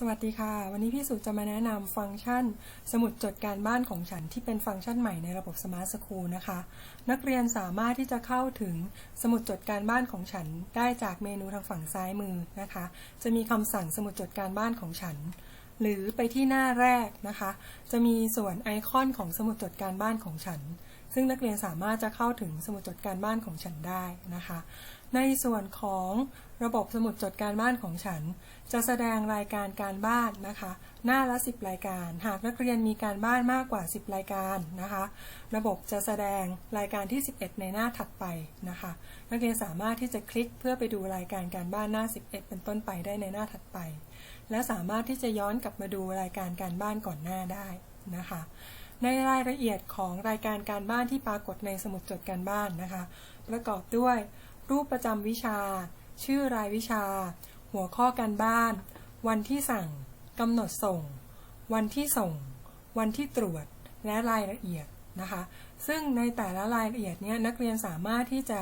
สวัสดีค่ะ วันนี้พี่สุจะมาแนะนำฟังก์ชัน สมุดจดการบ้านของฉันที่เป็นฟังก์ชันใหม่ในระบบ Smart School นะคะ นักเรียนสามารถที่จะเข้าถึงสมุดจดการบ้านของฉันได้จากเมนูทางฝั่งซ้ายมือนะคะ จะมีคำสั่งสมุดจดการบ้านของฉัน หรือไปที่หน้าแรกนะคะ จะมีส่วนไอคอนของสมุดจดการบ้านของฉัน ซึ่งนักเรียนสามารถจะเข้าถึงสมุดจดการบ้านของฉันได้นะคะ ในส่วนของระบบสมุดจดการบ้านของฉัน จะแสดงรายการการบ้านนะคะ หน้าละ 10 รายการ หากนักเรียนมีการบ้านมากกว่า 10 รายการนะคะ ระบบจะแสดงรายการที่ 11 ในหน้าถัดไปนะคะ นักเรียนสามารถที่จะคลิกเพื่อไปดูรายการการบ้านหน้า 11 เป็นต้นไปได้ในหน้าถัดไป และสามารถที่จะย้อนกลับมาดูรายการการบ้านก่อนหน้าได้นะคะในรายละเอียดของรายการการบ้านที่ปรากฏในสมุดจดการบ้านนะคะ ประกอบด้วย รูปประจำวิชา ชื่อรายวิชา หัวข้อการบ้าน วันที่สั่งกำหนดส่ง วันที่ส่ง วันที่ตรวจ และรายละเอียดนะคะ ซึ่งในแต่ละรายละเอียดเนี้ยนักเรียนสามารถที่จะ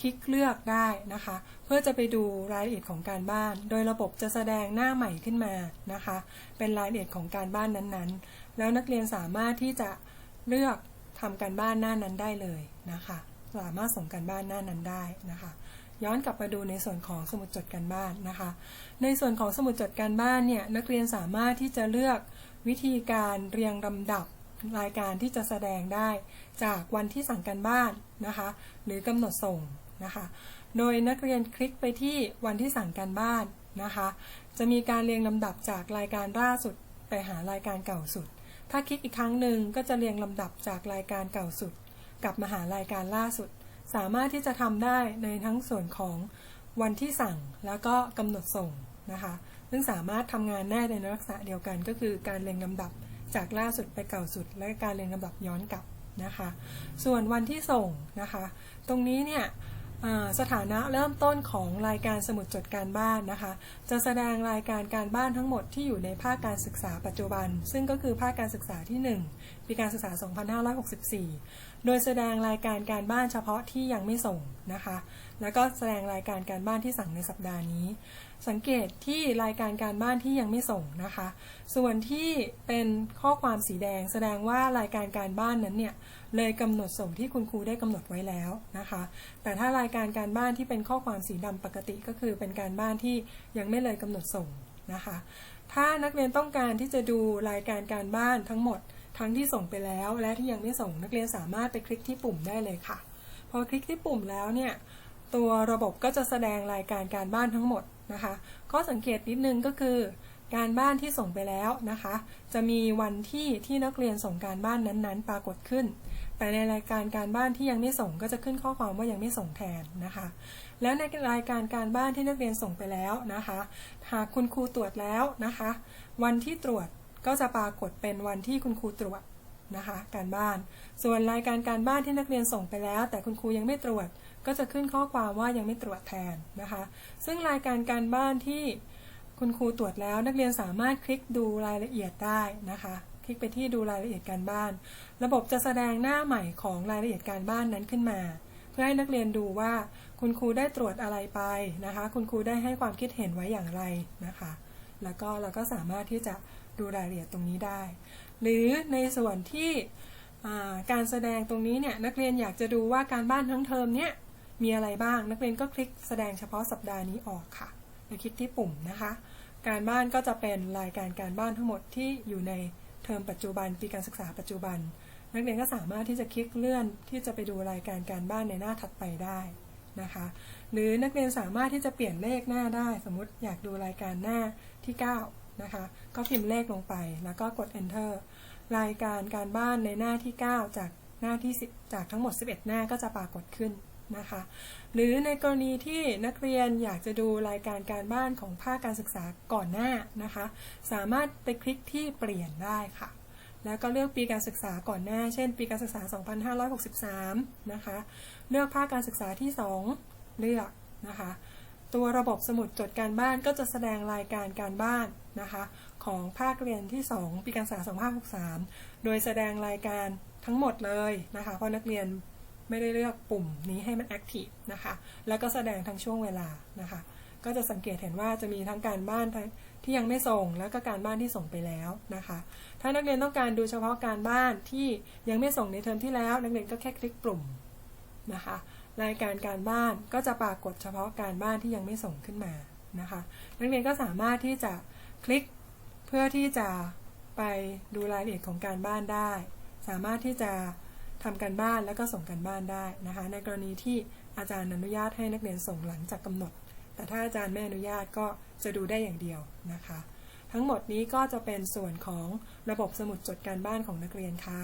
คลิกเลือกได้นะคะ เพื่อจะไปดูรายละเอียดของการบ้าน โดยระบบจะแสดงหน้าใหม่ขึ้นมานะคะ เป็นรายละเอียดของการบ้านนั้นๆ แล้วนักเรียนสามารถที่จะเลือกทำการบ้านหน้านั้นได้เลยนะคะ สามารถส่งการบ้านหน้านั้นได้นะคะ ย้อนกลับมาดูในส่วนของสมุดจดการบ้านนะคะ ในส่วนของสมุดจดการบ้านเนี่ยนักเรียนสามารถที่จะเลือกวิธีการเรียงลำดับรายการที่จะแสดงได้จากวันที่สั่งการบ้านนะคะ หรือกำหนดส่งนะคะ โดยนักเรียนคลิกไปที่วันที่สั่งการบ้านนะคะ จะมีการเรียงลำดับจากรายการล่าสุดไปหารายการเก่าสุด ถ้าคลิกอีกครั้งหนึ่งก็จะเรียงลำดับจากรายการเก่าสุด กับมาหารายการล่าสุด สามารถที่จะทำได้ในทั้งส่วนของวันที่สั่งแล้วก็กำหนดส่งนะคะซึ่งสามารถทำงานได้ในลักษณะเดียวกันก็คือการเรียงลำดับจากล่าสุดไปเก่าสุด และการเรียงลำดับย้อนกลับนะคะ ส่วนวันที่ส่งนะคะ ตรงนี้เนี่ยสถานะเริ่มต้นของรายการสมุดจดการบ้านนะคะ จะแสดงรายการการบ้านทั้งหมดที่อยู่ในภาคการศึกษาปัจจุบัน ซึ่งก็คือภาคการศึกษาที่ 1 ปีการศึกษา 2564โดยแสดงรายการการบ้านเฉพาะที่ยังไม่ส่งนะคะ แล้วก็แสดงรายการการบ้านที่สั่งในสัปดาห์นี้ สังเกตที่รายการการบ้านที่ยังไม่ส่งนะคะ ส่วนที่เป็นข้อความสีแดง แสดงว่ารายการการบ้านนั้นเนี่ยเลยกำหนดส่งที่คุณครูได้กำหนดไว้แล้วนะคะ แต่ถ้ารายการการบ้านที่เป็นข้อความสีดำปกติก็คือเป็นการบ้านที่ยังไม่เลยกำหนดส่งนะคะ ถ้านักเรียนต้องการที่จะดูรายการการบ้านทั้งหมด ทั้งที่ส่งไปแล้วและที่ยังไม่ส่งนักเรียนสามารถไปคลิกที่ปุ่มได้เลยค่ะ พอคลิกที่ปุ่มแล้วเนี่ยตัวระบบก็จะแสดงรายการการบ้านทั้งหมดนะคะข้อสังเกตนิดนึงก็คือ การบ้านที่ส่งไปแล้วนะคะ จะมีวันที่ที่นักเรียนส่งการบ้านนั้นๆ ปรากฏขึ้น แต่ในรายการการบ้านที่ยังไม่ส่งก็จะขึ้นข้อความว่ายังไม่ส่งแทนนะคะ แล้วในรายการการบ้านที่นักเรียนส่งไปแล้วนะคะ หากคุณครูตรวจแล้วนะคะ วันที่ตรวจ ก็จะปรากฏเป็นวันที่คุณครูตรวจนะคะการบ้าน ส่วนรายการการบ้านที่นักเรียนส่งไปแล้ว แต่คุณครูยังไม่ตรวจ ก็จะขึ้นข้อความว่ายังไม่ตรวจแทนนะคะ ซึ่งรายการการบ้านที่คุณครูตรวจแล้วนักเรียนสามารถคลิกดูรายละเอียดได้นะคะ คลิกไปที่ดูรายละเอียดการบ้าน ระบบจะแสดงหน้าใหม่ของรายละเอียดการบ้านนั้นขึ้นมา เพื่อให้นักเรียนดูว่าคุณครูได้ตรวจอะไรไปนะคะ คุณครูได้ให้ความคิดเห็นไว้อย่างไรนะคะ แล้วก็เราก็สามารถที่จะ ดูรายละเอียดตรงนี้ได้ หรือในส่วนที่การแสดงตรงนี้เนี่ยนักเรียนอยากจะดูว่าการบ้านทั้งเทอมเนี่ยมีอะไรบ้าง นักเรียนก็คลิกแสดงเฉพาะสัปดาห์นี้ออกค่ะไปคลิกที่ปุ่มนะคะ การบ้านก็จะเป็นรายการการบ้านทั้งหมดที่อยู่ในเทอมปัจจุบันปีการศึกษาปัจจุบัน นักเรียนก็สามารถที่จะคลิกเลื่อนที่จะไปดูรายการการบ้านในหน้าถัดไปได้นะคะ หรือนักเรียนสามารถที่จะเปลี่ยนเลขหน้าได้ สมมติอยากดูรายการหน้าที่ 9 นะคะ ก็พิมพ์เลขลงไป แล้วก็กด enter รายการการบ้านในหน้าที่ 9 จากหน้าที่ 10 จากทั้งหมด 11 หน้าก็จะปรากฏขึ้นนะคะ หรือในกรณีที่นักเรียนอยากจะดูรายการการบ้านของภาคการศึกษาก่อนหน้านะคะ สามารถไปคลิกที่เปลี่ยนได้ค่ะ แล้วก็เลือกปีการศึกษาก่อนหน้า เช่น ปีการศึกษา 2563 นะคะ เลือกภาคการศึกษาที่ 2 เลือกนะคะ ตัวระบบสมุดจดการบ้านก็จะแสดงรายการการบ้านนะคะ ของภาคเรียนที่ 2 ปีการศึกษา2563 โดยแสดงรายการทั้งหมดเลยนะคะ เพราะนักเรียนไม่ได้เลือกปุ่มนี้ให้มันแอคทีฟนะคะ แล้วก็แสดงทั้งช่วงเวลานะคะ ก็จะสังเกตเห็นว่าจะมีทั้งการบ้านที่ยังไม่ส่ง แล้วก็การบ้านที่ส่งไปแล้วนะคะ ถ้านักเรียนต้องการดูเฉพาะการบ้านที่ยังไม่ส่งในเทอมที่แล้ว นักเรียนก็แค่คลิกปุ่มนะคะ รายการการบ้านก็จะปรากฏเฉพาะการบ้านที่ยังไม่ส่งขึ้นมานะคะนักเรียนก็สามารถที่จะคลิกเพื่อที่จะไปดูรายละเอียดของการบ้านได้ สามารถที่จะทำการบ้านแล้วก็ส่งการบ้านได้นะคะในกรณีที่อาจารย์อนุญาตให้นักเรียนส่งหลังจากกำหนด แต่ถ้าอาจารย์ไม่อนุญาตก็จะดูได้อย่างเดียวนะคะ ทั้งหมดนี้ก็จะเป็นส่วนของระบบสมุดจดการบ้านของนักเรียนค่ะ